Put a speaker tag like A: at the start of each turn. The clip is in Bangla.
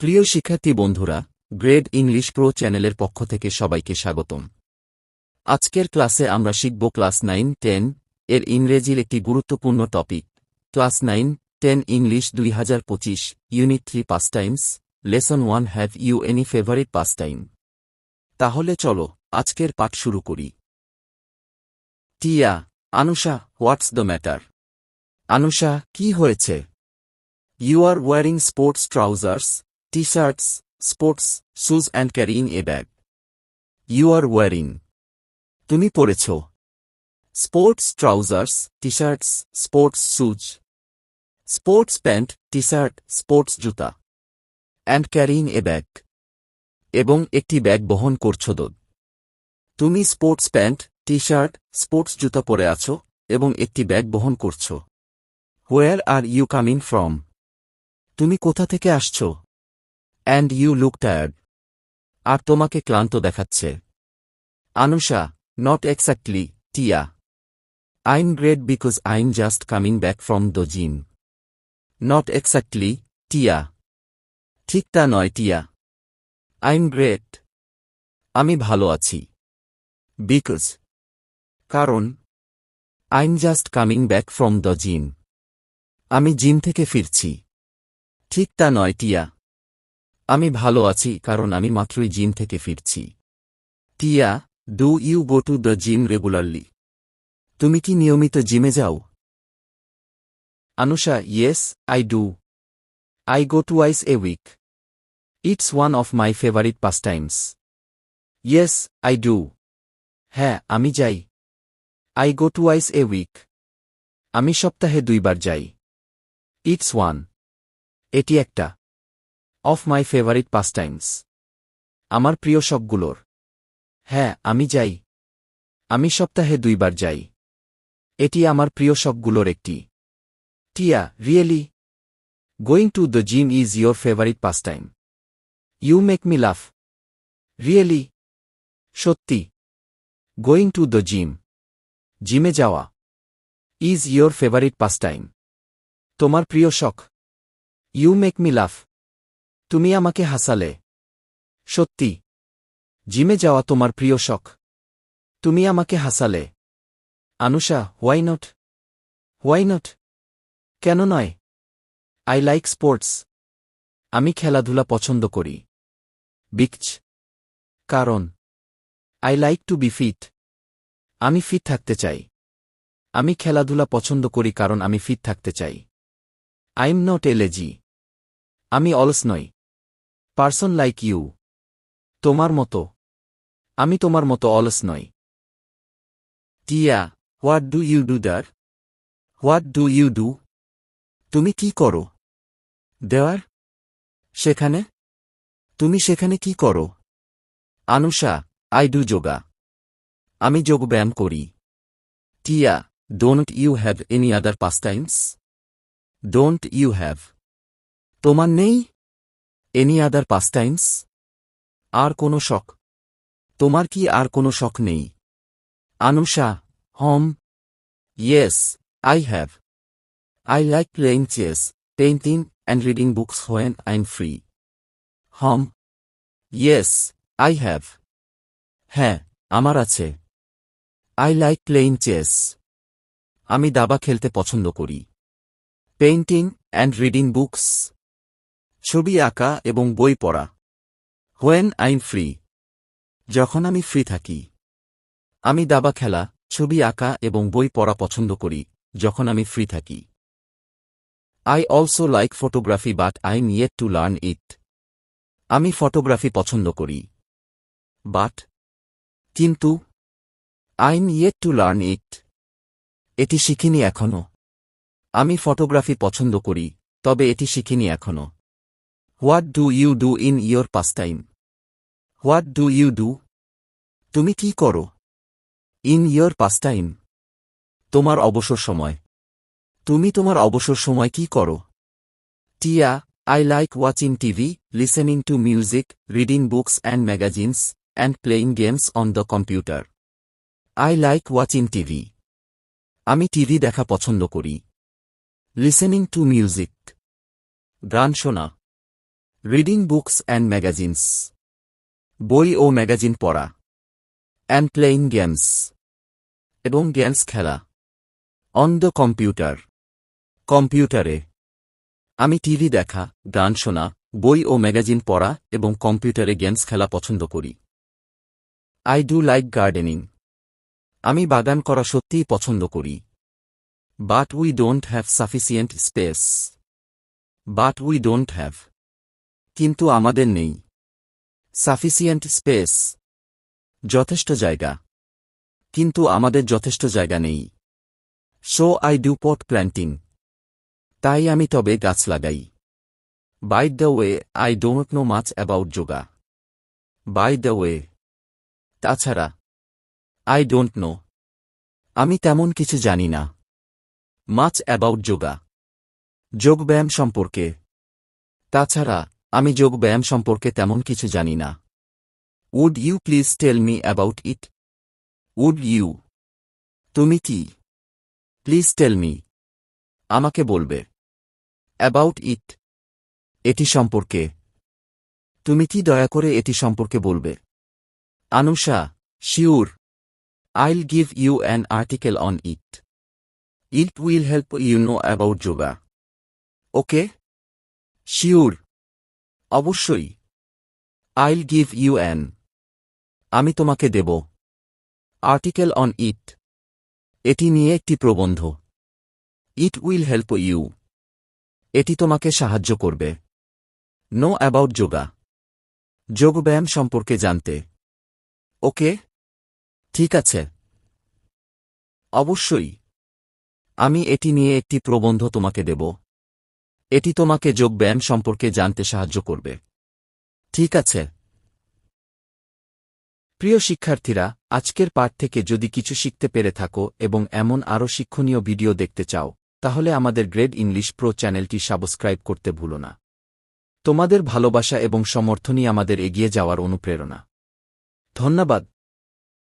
A: প্রিয় শিক্ষার্থী বন্ধুরা, গ্রেড ইংলিশ প্রো চ্যানেলের পক্ষ থেকে সবাইকে স্বাগতম। আজকের ক্লাসে আমরা শিখব ক্লাস নাইন, টেন এর ইংরেজির একটি গুরুত্বপূর্ণ topic. Class nine, ten English দুই হাজার পঁচিশ, unit three pass times lesson one, have you any favourite pass time তাহলে চলো, আজকের পাঠ শুরু করি। Tia, Anusha, what's the matter? Anusha, কি হয়েছে? You are wearing sports trousers T shirts sports shoes and carrying a bag you are wearing তুমি পড়েছ sports trousers T shirts sports shoes sports pant T shirt sports জুতা. অ্যান্ড ক্যারিং এ ব্যাগ এবং একটি ব্যাগ বহন করছ দোদ। তুমি sports pant T shirt sports জুতা পরে আছো এবং একটি ব্যাগ বহন করছ। Where are you coming from তুমি কোথা থেকে আসছ? অ্যান্ড ইউ লুক টায়ার্ড আর তোমাকে ক্লান্ত দেখাচ্ছে। Anusha not exactly Tia. I'm great because I'm just coming back from the gym not exactly Tia. ঠিক তা নয়, টিয়া। আইম গ্রেট আমি ভালো আছি। বিকজ কারণ। I'm just coming back from the gym আমি জিম থেকে ফিরছি। ঠিক তা নয়, টিয়া। আমি ভালো আছি, কারণ আমি মাত্রই জিম থেকে ফিরছি। Tia do you go to the gym regularly তুমি কি নিয়মিত জিমে যাও? Anusha yes I do I go twice a week it's one of my favourite pass times yes I do হ্যাঁ আমি যাই। I go twice a week আমি সপ্তাহে দুইবার যাই। ইটস ওয়ান এটি একটা। Of my favourite pass times আমার প্রিয় শখগুলোর। হ্যাঁ আমি যাই। আমি সপ্তাহে দুইবার যাই। এটি আমার প্রিয় শখগুলোর একটি। Tia, really? Going to the gym is your favourite pass time you make me laugh really সত্যি। গোয়িং টু দ্য জিম জিমে যাওয়া। Is your favourite pass time তোমার প্রিয় শখ। ইউ মেক মি লাফ তুমি আমাকে হাসালে। সত্যি। জিমে যাওয়া তোমার প্রিয় শখ। তুমি আমাকে হাসালে। Anusha why not why not কেন নয়? আই লাইক স্পোর্টস আমি খেলাধুলা পছন্দ করি। বিকচ কারণ। I like to be fit আমি ফিট থাকতে চাই। আমি খেলাধুলা পছন্দ করি কারণ আমি ফিট থাকতে চাই। আইম নট এলেজি আমি অলস নই। পার্সন লাইক ইউ তোমার মতো। আমি তোমার মতো অলস নই। Tia what do you do there what do you do তুমি কি করো? দেওয়ার সেখানে? তুমি সেখানে কি করো? আনুষা আই ডু যোগা আমি যোগব্যায়াম করি। Tia don't you have any other pass times don't you have তোমার নেই? এনি আদার পাস টাইমস আর কোনো শখ? তোমার কি আর কোনো শখ নেই? Anusha hmm yes I have I like playing chess painting and reading books when I'm free hmm yes I have হ্যাঁ আমার আছে। আই লাইক প্লেইং চেস আমি দাবা খেলতে পছন্দ করি। পেইন্টিং অ্যান্ড রিডিং বুকস ছবি আঁকা এবং বই পড়া। হোয়েন আইম ফ্রি যখন আমি ফ্রি থাকি। আমি দাবা খেলা, ছবি আঁকা এবং বই পড়া পছন্দ করি, যখন আমি ফ্রি থাকি। I also like photography but I'm yet to learn it আমি ফটোগ্রাফি পছন্দ করি। বাট কিন্তু I'm yet to learn it এটি শিখিনি এখনও আমি ফটোগ্রাফি পছন্দ করি, তবে এটি শিখিনি এখনও what do you do in your pass time what do you do তুমি কি করো? ইন ইয়োর পাস টাইম তোমার অবসর সময়. তুমি তোমার অবসর সময় কি করো? Tia I like watching TV listening to music reading books and magazines and playing games on the computer I like watching TV আমি টিভি দেখা পছন্দ করি. লিসেনিং টু মিউজিক গান শোনা. রিডিং বুকস অ্যান্ড ম্যাগাজিনস বই ও ম্যাগাজিন পড়া। অ্যান্ড প্লেইং গেমস এবং গেমস খেলা। অন দ্য কম্পিউটার কম্পিউটারে আমি টিভি দেখা, গান শোনা, বই ও ম্যাগাজিন পড়া এবং কম্পিউটারে গেমস খেলা পছন্দ করি। আই ডু লাইক গার্ডেনিং আমি বাগান করা সত্যিই পছন্দ করি। But we don't have sufficient space but we don't have কিন্তু আমাদের নেই। সাফিসিয়েন্ট স্পেস যথেষ্ট জায়গা। কিন্তু আমাদের যথেষ্ট জায়গা নেই। So I do pot planting তাই আমি তবে গাছ লাগাই। By the way I don't know much about yoga by the way তাছাড়া আই ডোন্ট নো আমি তেমন কিছু জানি না। মাচ অ্যাবাউট যোগা যোগব্যায়াম সম্পর্কে। তাছাড়া আমি যোগব্যায়াম সম্পর্কে তেমন কিছু জানি না। Would you please tell me about it would you তুমি কি? প্লিজ টেল মি আমাকে বলবে। অ্যাবাউট ইট এটি সম্পর্কে। তুমি কি দয়া করে এটি সম্পর্কে বলবে? Anusha sure I'll give you an article on it it will help you know about yoga okay sure অবশ্যই। আইল গিভ ইউ অ্যান আমি তোমাকে দেব। আর্টিকেল অন ইট এটি নিয়ে একটি প্রবন্ধ। ইট উইল হেল্প ইউ এটি তোমাকে সাহায্য করবে। নো অ্যাবাউট যোগা যোগব্যায়াম সম্পর্কে জানতে। ওকে? ঠিক আছে। অবশ্যই। আমি এটি নিয়ে একটি প্রবন্ধ তোমাকে দেব। এটি তোমাকে যোগব্যায়াম সম্পর্কে জানতে সাহায্য করবে। ঠিক আছে। প্রিয় শিক্ষার্থীরা, আজকের পাঠ থেকে যদি কিছু শিখতে পেরে থাকো এবং এমন আরও শিক্ষণীয় ভিডিও দেখতে চাও, তাহলে আমাদের গ্রেড ইংলিশ প্রো চ্যানেলটি সাবস্ক্রাইব করতে ভুলো না। তোমাদের ভালোবাসা এবং সমর্থনই আমাদের এগিয়ে যাওয়ার অনুপ্রেরণা। ধন্যবাদ।